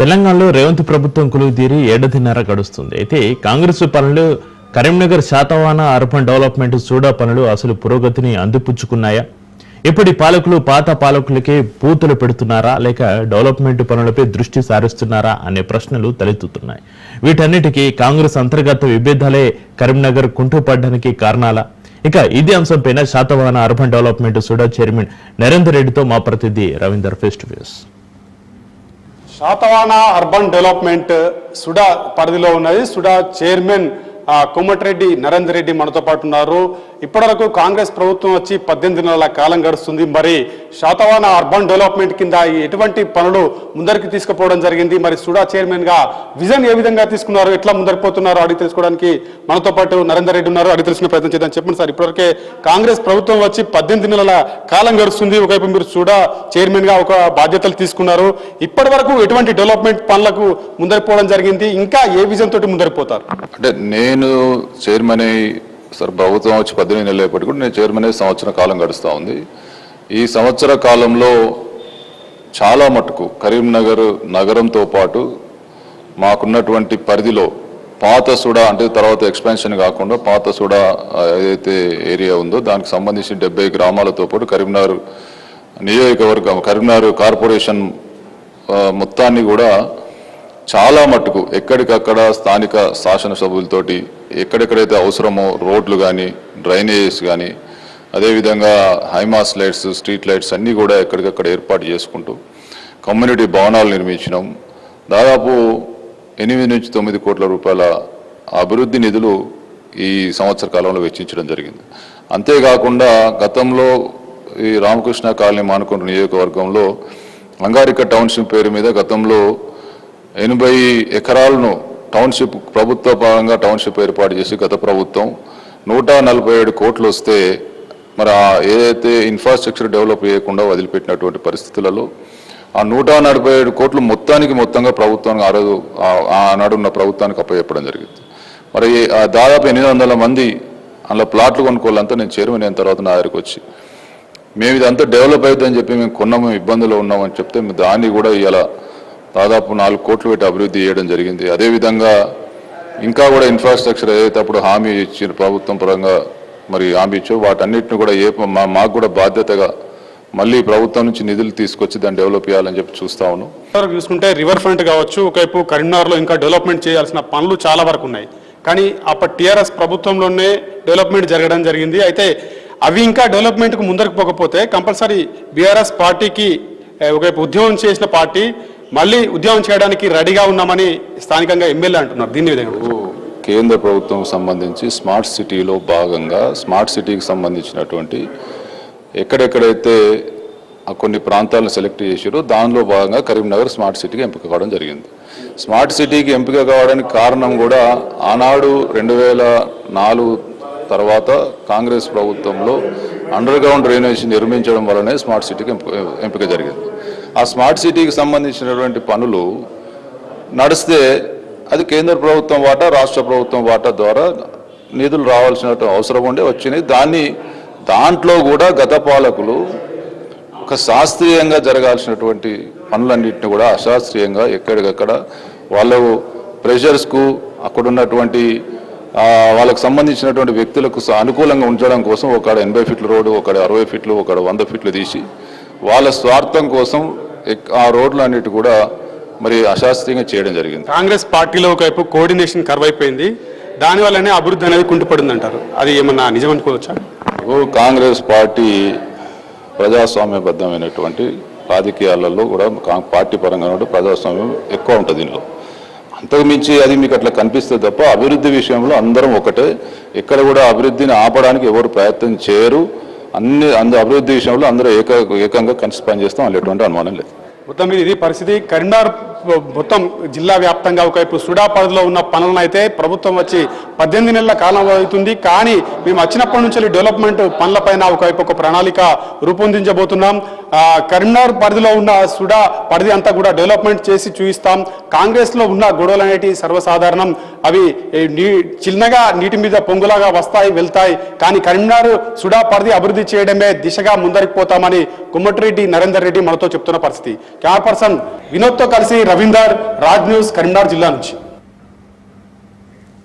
తెలంగాణలో రేవంత్ ప్రభుత్వం కొలువు ఏడాదిన్నర గడుస్తుంది. అయితే కాంగ్రెస్ పనులు Karimnagar Satavahana urban development SUDA పనులు అసలు పురోగతిని అందిపుచ్చుకున్నాయా? ఇప్పటి పాలకులు పాత పాలకులకే పూతలు పెడుతున్నారా? లేక డెవలప్మెంట్ పనులపై దృష్టి సారిస్తున్నారా? అనే ప్రశ్నలు తలెత్తుతున్నాయి. వీటన్నిటికీ కాంగ్రెస్ అంతర్గత విభేదాలే కరీంనగర్ కుంటుపడ్డానికి కారణాలా? ఇక ఇదే అంశంపైన Satavahana urban development SUDA chairman Narender రెడ్డితో మా ప్రతినిధి Ravinder face to face. Satavahana urban development SUDA పరిధిలో ఉన్నది. సుడా చైర్మన్ ఆ, నరేందర్ రెడ్డి మనతో పాటు ఉన్నారు. ఇప్పటివరకు కాంగ్రెస్ ప్రభుత్వం వచ్చి పద్దెనిమిది నెలల కాలం గడుస్తుంది. మరి శాతవాన అర్బన్ డెవలప్మెంట్ కింద ఎటువంటి పనులు ముందరికి తీసుకుపోవడం జరిగింది? మరి సుడా చైర్మన్గా విజన్ ఏ విధంగా తీసుకున్నారు? ఎట్లా ముందరికి పోతున్నారు? అడిగి తెలుసుకోవడానికి మనతో పాటు నరేందర్ రెడ్డి ఉన్నారు. అడిగి తెలుసుకునే ప్రయత్నం చేద్దాం. చెప్పండి సార్ ఇప్పటివరకే కాంగ్రెస్ ప్రభుత్వం వచ్చి పద్దెనిమిది నెలల కాలం గడుస్తుంది. ఒకవైపు మీరు సుడా చైర్మన్గా ఒక బాధ్యతలు తీసుకున్నారు. ఇప్పటి వరకు ఎటువంటి డెవలప్మెంట్ పనులకు ముందరిపోవడం జరిగింది? ఇంకా ఏ విజన్ తోటి ముందరిపోతారు అంటే నేను చైర్మన్ అయ్యి సార్ ప్రభుత్వం వచ్చి పద్దెనిమిది నెలలు అయిపోయి కూడా నేను చైర్మన్ అయ్యి సంవత్సర కాలం గడుస్తూ ఉంది. ఈ సంవత్సర కాలంలో చాలా మటుకు కరీంనగర్ నగరంతో పాటు మాకున్నటువంటి పరిధిలో పాత సుడా అంటే తర్వాత ఎక్స్పాన్షన్ కాకుండా పాత సుడా ఏదైతే ఏరియా ఉందో దానికి సంబంధించి డెబ్బై గ్రామాలతో పాటు కరీంనగర్ నియోజకవర్గం కరీంనగర్ కార్పొరేషన్ మొత్తాన్ని కూడా చాలా మట్టుకు ఎక్కడికక్కడ స్థానిక శాసనసభ్యులతోటి ఎక్కడెక్కడైతే అవసరమో రోడ్లు కానీ డ్రైనేజెస్ కానీ అదేవిధంగా హైమాస్ లైట్స్ స్ట్రీట్ లైట్స్ అన్నీ కూడా ఎక్కడికక్కడ ఏర్పాటు చేసుకుంటూ కమ్యూనిటీ భవనాలు నిర్మించినాం. దాదాపు ఎనిమిది నుంచి తొమ్మిది కోట్ల రూపాయల అభివృద్ధి నిధులు ఈ సంవత్సర కాలంలో వెచ్చించడం జరిగింది. అంతేకాకుండా గతంలో ఈ రామకృష్ణ కాలనీ మానుకుంటు నియోజకవర్గంలో అంగారిక టౌన్షిప్ పేరు మీద గతంలో ఎనభై ఎకరాలను టౌన్షిప్ ప్రభుత్వ పరంగా టౌన్షిప్ ఏర్పాటు చేసి గత ప్రభుత్వం నూట నలభై ఏడు కోట్లు వస్తే మరి ఏదైతే ఇన్ఫ్రాస్ట్రక్చర్ డెవలప్ చేయకుండా వదిలిపెట్టినటువంటి పరిస్థితులలో ఆ నూట నలభై ఏడు కోట్లు మొత్తానికి మొత్తంగా ప్రభుత్వానికి ఆ రోజు ఆనాడు ఉన్న ప్రభుత్వానికి అప్పచెప్పడం జరిగింది. మరి ఆ దాదాపు ఎనిమిది వందల మంది అందులో ప్లాట్లు కొనుక్కోవాలంతా నేను చైర్మన్ అయిన తర్వాత నా దగ్గరికి వచ్చి మేము ఇదంతా డెవలప్ అవుతుందని చెప్పి మేము కొన్నాము ఇబ్బందులు ఉన్నామని చెప్తే దాన్ని కూడా ఇలా దాదాపు నాలుగు కోట్లు పెట్టి అభివృద్ధి చేయడం జరిగింది. అదేవిధంగా ఇంకా కూడా ఇన్ఫ్రాస్ట్రక్చర్ ఏదైతే అప్పుడు హామీ ఇచ్చిన ప్రభుత్వం పరంగా మరి హామీ ఇచ్చో వాటన్నిటిని కూడా ఏ మా మాకు కూడా బాధ్యతగా మళ్ళీ ప్రభుత్వం నుంచి నిధులు తీసుకొచ్చి దాన్ని డెవలప్ చేయాలని చెప్పి చూస్తా ఉన్నాం. చూసుకుంటే రివర్ ఫ్రంట్ కావచ్చు ఒకవైపు కరీంనగర్లో ఇంకా డెవలప్మెంట్ చేయాల్సిన పనులు చాలా వరకు ఉన్నాయి. కానీ అప్పటి టీఆర్ఎస్ ప్రభుత్వంలోనే డెవలప్మెంట్ జరగడం జరిగింది. అయితే అవి ఇంకా డెవలప్మెంట్కు ముందరకు పోకపోతే కంపల్సరీ బీఆర్ఎస్ పార్టీకి ఒకవైపు ఉద్యమం చేసిన పార్టీ మళ్ళీ ఉద్యమం చేయడానికి రెడీగా ఉన్నామని స్థానికంగా ఎమ్మెల్యే అంటున్నారు. దీని విధంగా కేంద్ర ప్రభుత్వం సంబంధించి స్మార్ట్ సిటీలో భాగంగా స్మార్ట్ సిటీకి సంబంధించినటువంటి ఎక్కడెక్కడైతే కొన్ని ప్రాంతాలను సెలెక్ట్ చేసారో దానిలో భాగంగా కరీంనగర్ స్మార్ట్ సిటీకి ఎంపిక కావడం జరిగింది. స్మార్ట్ సిటీకి ఎంపిక కావడానికి కారణం కూడా ఆనాడు రెండు వేల నాలుగు తర్వాత కాంగ్రెస్ ప్రభుత్వంలో అండర్ గ్రౌండ్ డ్రైనేజ్ నిర్మించడం వల్లనే స్మార్ట్ సిటీకి ఎంపిక జరిగింది. ఆ స్మార్ట్ సిటీకి సంబంధించినటువంటి పనులు నడిస్తే అది కేంద్ర ప్రభుత్వం వాటా రాష్ట్ర ప్రభుత్వం వాటా ద్వారా నిధులు రావాల్సిన అవసరం ఉండే వచ్చినాయి. దాన్ని దాంట్లో కూడా గత పాలకులు ఒక శాస్త్రీయంగా జరగాల్సినటువంటి పనులన్నింటినీ కూడా అశాస్త్రీయంగా ఎక్కడికక్కడ వాళ్ళు ప్రెషర్స్కు అక్కడ ఉన్నటువంటి వాళ్ళకు సంబంధించినటువంటి వ్యక్తులకు అనుకూలంగా ఉంచడం కోసం ఒక ఎనభై ఫీట్ల రోడ్డు ఒకడ అరవై ఫీట్లు ఒకడ వంద ఫీట్లు తీసి వాళ్ళ స్వార్థం కోసం ఆ రోడ్లన్నిటి కూడా మరి అశాస్త్రీయంగా చేయడం జరిగింది. కాంగ్రెస్ పార్టీలో ఒకవైపు కోఆర్డినేషన్ కరువు అయిపోయింది. దానివల్లనే అభివృద్ధి అనేది కుంటుపడింది అంటారు అది ఏమన్నా నిజం అనుకోవచ్చా? ఓ కాంగ్రెస్ పార్టీ ప్రజాస్వామ్యబద్ధమైనటువంటి రాజకీయాలలో కూడా పార్టీ పరంగా కూడా ప్రజాస్వామ్యం ఎక్కువ ఉంటుంది దీనిలో అంతకు మించి అది మీకు అట్లా కనిపిస్తుంది తప్ప అభివృద్ధి విషయంలో అందరం ఒకటే. ఎక్కడ కూడా అభివృద్ధిని ఆపడానికి ఎవరు ప్రయత్నం చేయరు. అన్ని అందరూ అభివృద్ధి విషయంలో అందరూ ఏక ఏకంగా కలిసి పనిచేస్తాం అనేటువంటి అనుమానం లేదు. మొత్తం మీద ఇది పరిస్థితి. కరీంనగర్ మొత్తం జిల్లా వ్యాప్తంగా ఒకవైపు సుడా పరిధిలో ఉన్న పనులను అయితే ప్రభుత్వం వచ్చి పద్దెనిమిది నెలల కాలం అవుతుంది. కానీ మేము వచ్చినప్పటి నుంచి డెవలప్మెంట్ పనులపైన ఒకవైపు ఒక ప్రణాళిక రూపొందించబోతున్నాం. కరీంనగర్ పరిధిలో ఉన్న సుడా పరిధి అంతా కూడా డెవలప్మెంట్ చేసి చూపిస్తాం. కాంగ్రెస్లో ఉన్న గొడవలు అనేటివి సర్వసాధారణం. అవి నీ చిన్నగా నీటి మీద పొంగులాగా వస్తాయి వెళ్తాయి. కానీ కరీంనగర్ సుడా పరిధి అభివృద్ధి చేయడమే దిశగా ముందరికి పోతామని కుమ్మటిరెడ్డి నరేందర్ రెడ్డి మనతో చెప్తున్న పరిస్థితి. క్యామరా పర్సన్ వినోద్తో కలిసి రవీందర్ రాజ్ న్యూస్ కరీంనగర్ జిల్లా నుంచి.